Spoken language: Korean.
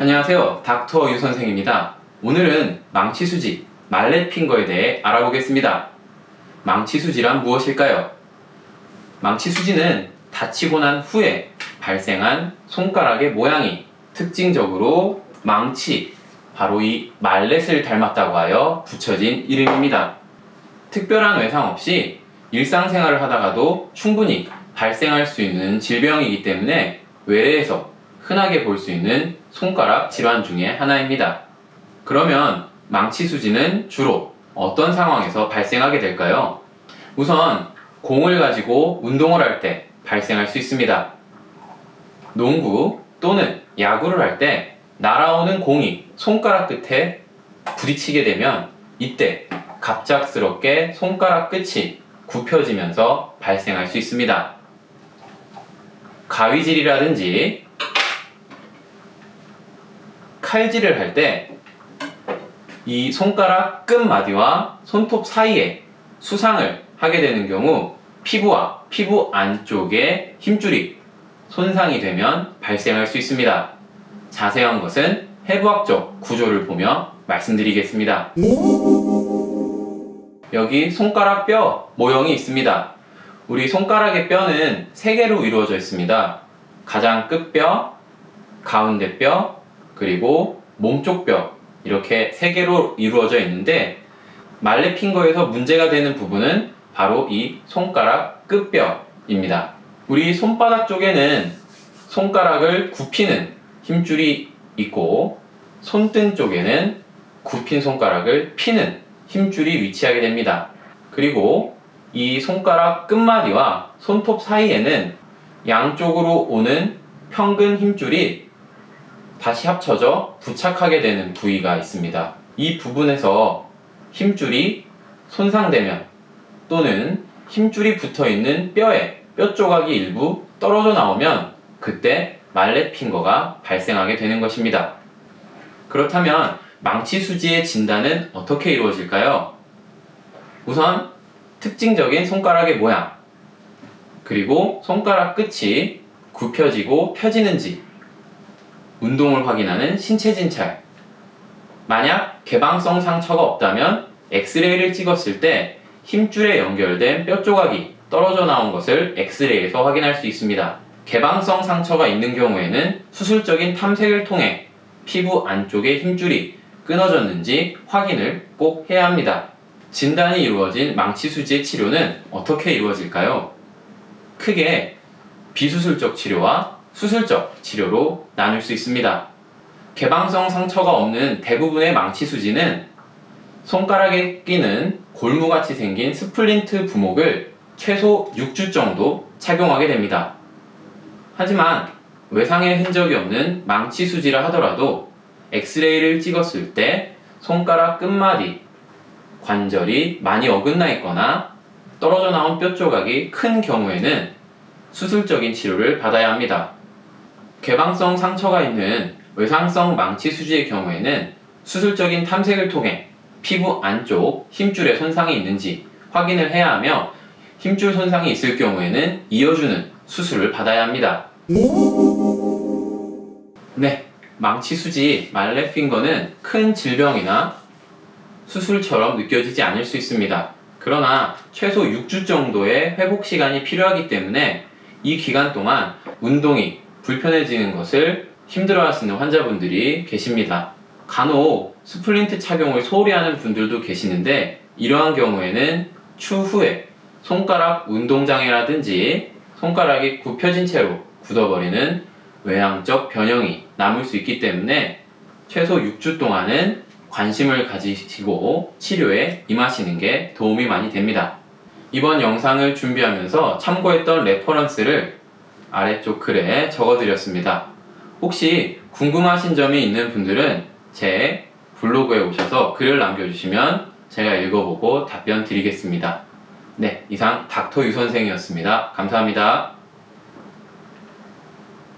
안녕하세요. 닥터 유 선생입니다. 오늘은 망치수지, 말렛핑거에 대해 알아보겠습니다. 망치수지란 무엇일까요? 망치수지는 다치고 난 후에 발생한 손가락의 모양이 특징적으로 망치, 바로 이 말렛을 닮았다고 하여 붙여진 이름입니다. 특별한 외상 없이 일상생활을 하다가도 충분히 발생할 수 있는 질병이기 때문에 외래에서 흔하게 볼 수 있는 손가락 질환 중에 하나입니다. 그러면 망치 수지는 주로 어떤 상황에서 발생하게 될까요? 우선 공을 가지고 운동을 할 때 발생할 수 있습니다. 농구 또는 야구를 할 때 날아오는 공이 손가락 끝에 부딪히게 되면 이때 갑작스럽게 손가락 끝이 굽혀지면서 발생할 수 있습니다. 가위질이라든지 칼질을 할 때 이 손가락 끝마디와 손톱 사이에 수상을 하게 되는 경우 피부와 피부 안쪽에 힘줄이 손상이 되면 발생할 수 있습니다. 자세한 것은 해부학적 구조를 보며 말씀드리겠습니다. 여기 손가락 뼈 모형이 있습니다. 우리 손가락의 뼈는 세 개로 이루어져 있습니다. 가장 끝뼈, 가운데 뼈, 그리고 몸쪽 뼈 이렇게 세 개로 이루어져 있는데 말레핑거에서 문제가 되는 부분은 바로 이 손가락 끝뼈입니다. 우리 손바닥 쪽에는 손가락을 굽히는 힘줄이 있고 손등 쪽에는 굽힌 손가락을 피는 힘줄이 위치하게 됩니다. 그리고 이 손가락 끝마디와 손톱 사이에는 양쪽으로 오는 평근 힘줄이 다시 합쳐져 부착하게 되는 부위가 있습니다. 이 부분에서 힘줄이 손상되면 또는 힘줄이 붙어 있는 뼈에 뼈 조각이 일부 떨어져 나오면 그때 말렛핑거가 발생하게 되는 것입니다. 그렇다면 망치 수지의 진단은 어떻게 이루어질까요? 우선 특징적인 손가락의 모양, 그리고 손가락 끝이 굽혀지고 펴지는지, 운동을 확인하는 신체 진찰. 만약 개방성 상처가 없다면 엑스레이를 찍었을 때 힘줄에 연결된 뼈 조각이 떨어져 나온 것을 엑스레이에서 확인할 수 있습니다. 개방성 상처가 있는 경우에는 수술적인 탐색을 통해 피부 안쪽의 힘줄이 끊어졌는지 확인을 꼭 해야 합니다. 진단이 이루어진 망치 수지의 치료는 어떻게 이루어질까요? 크게 비수술적 치료와 수술적 치료로 나눌 수 있습니다. 개방성 상처가 없는 대부분의 망치 수지는 손가락에 끼는 골무같이 생긴 스플린트 부목을 최소 6주 정도 착용하게 됩니다. 하지만 외상의 흔적이 없는 망치 수지라 하더라도 엑스레이를 찍었을 때 손가락 끝마디 관절이 많이 어긋나 있거나 떨어져 나온 뼈 조각이 큰 경우에는 수술적인 치료를 받아야 합니다. 개방성 상처가 있는 외상성 망치 수지의 경우에는 수술적인 탐색을 통해 피부 안쪽 힘줄에 손상이 있는지 확인을 해야 하며 힘줄 손상이 있을 경우에는 이어주는 수술을 받아야 합니다. 네, 망치 수지 말레핑거는 큰 질병이나 수술처럼 느껴지지 않을 수 있습니다. 그러나 최소 6주 정도의 회복 시간이 필요하기 때문에 이 기간 동안 운동이 불편해지는 것을 힘들어하시는 환자분들이 계십니다. 간혹 스플린트 착용을 소홀히 하는 분들도 계시는데 이러한 경우에는 추후에 손가락 운동장애라든지 손가락이 굽혀진 채로 굳어버리는 외향적 변형이 남을 수 있기 때문에 최소 6주 동안은 관심을 가지시고 치료에 임하시는 게 도움이 많이 됩니다. 이번 영상을 준비하면서 참고했던 레퍼런스를 아래쪽 글에 적어드렸습니다. 혹시 궁금하신 점이 있는 분들은 제 블로그에 오셔서 글을 남겨주시면 제가 읽어보고 답변 드리겠습니다. 네, 이상 닥터 유 선생이었습니다. 감사합니다.